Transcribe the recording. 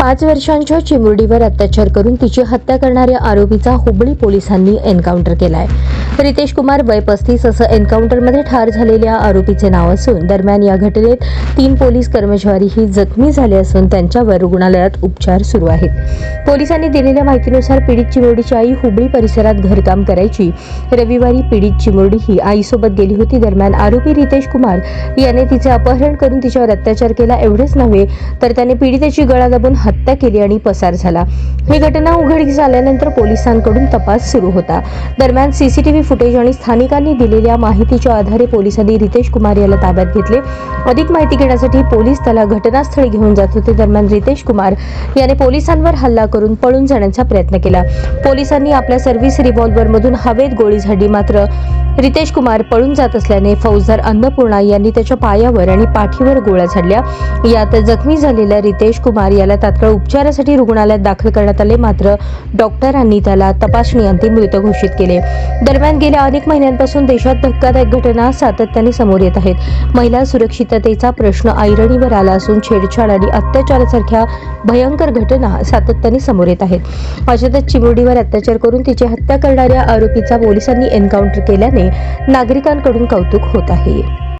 पाच वर्षांच्या चिमुरडीवर अत्याचार करून तिची हत्या करणाऱ्या आरोपीचा हुबळी पोलिसांनी एन्काउंटर केलाय. रितेश कुमार वय पस्तीस असं एन्काउंटरमध्ये ठार झालेल्या आरोपीचे नाव असून दरम्यान या घटनेत तीन पोलीस कर्मचारीही जखमी झाले असून त्यांच्यावर रुग्णालयात उपचार सुरू आहेत. पोलिसांनी दिलेल्या माहितीनुसार पीडित चिमुरडीची आई हुबळी परिसरात घरकाम करायची. रविवारी पीडित चिमुरडी ही आईसोबत गेली होती. दरम्यान आरोपी रितेश कुमार याने तिचे अपहरण करून तिच्यावर अत्याचार केला. एवढेच नव्हे तर त्याने पीडितेची गळा दाबून हत्या केली आणि पसार झाला. ही घटना उघडकीस आल्यानंतर पोलिसांकडून तपास सुरू होता. दरम्यान सीसीटीव्ही फुटेज आणि स्थानिकांनी दिलेल्या माहितीच्या आधारे पोलिसांनी रितेश कुमार याला ताब्यात घेतले. अधिक माहिती घेण्यासाठी पोलीस त्याला घटनास्थळी घेऊन जात होते. दरम्यान रितेश कुमार याने पोलिसांवर हल्ला करून पळून जाण्याचा प्रयत्न केला. पोलिसांनी आपल्या सर्व्हिस रिव्हॉल्व्हरमधून हवेत गोळी झाडली मात्र रितेश कुमार पळून जात असल्याने फौजदार अन्नपूर्णा यांनी त्याच्या पायावर आणि पाठीवर गोळ्या झाडल्या. यात जखमी झालेल्या रितेश कुमार याला तात्काळ उपचारासाठी रुग्णालयात दाखल करण्यात आले. मात्र डॉक्टरांनी त्याला तपासणी अंतिम मृत घोषित केले. दरम्यान गेल्या अनेक महिन्यांपासून देशात धक्कादायक घटना सातत्याने समोर येत आहेत. महिला सुरक्षिततेचा प्रश्न ऐरणीवर आला असून छेडछाड आणि अत्याचारासारख्या भयंकर घटना सातत्याने समोर येत आहेत. अशातच चिमुरडीवर अत्याचार करून तिची हत्या करणाऱ्या आरोपीचा पोलिसांनी एन्काउंटर केल्याने नागरिकांकडून कौतुक होत आहे.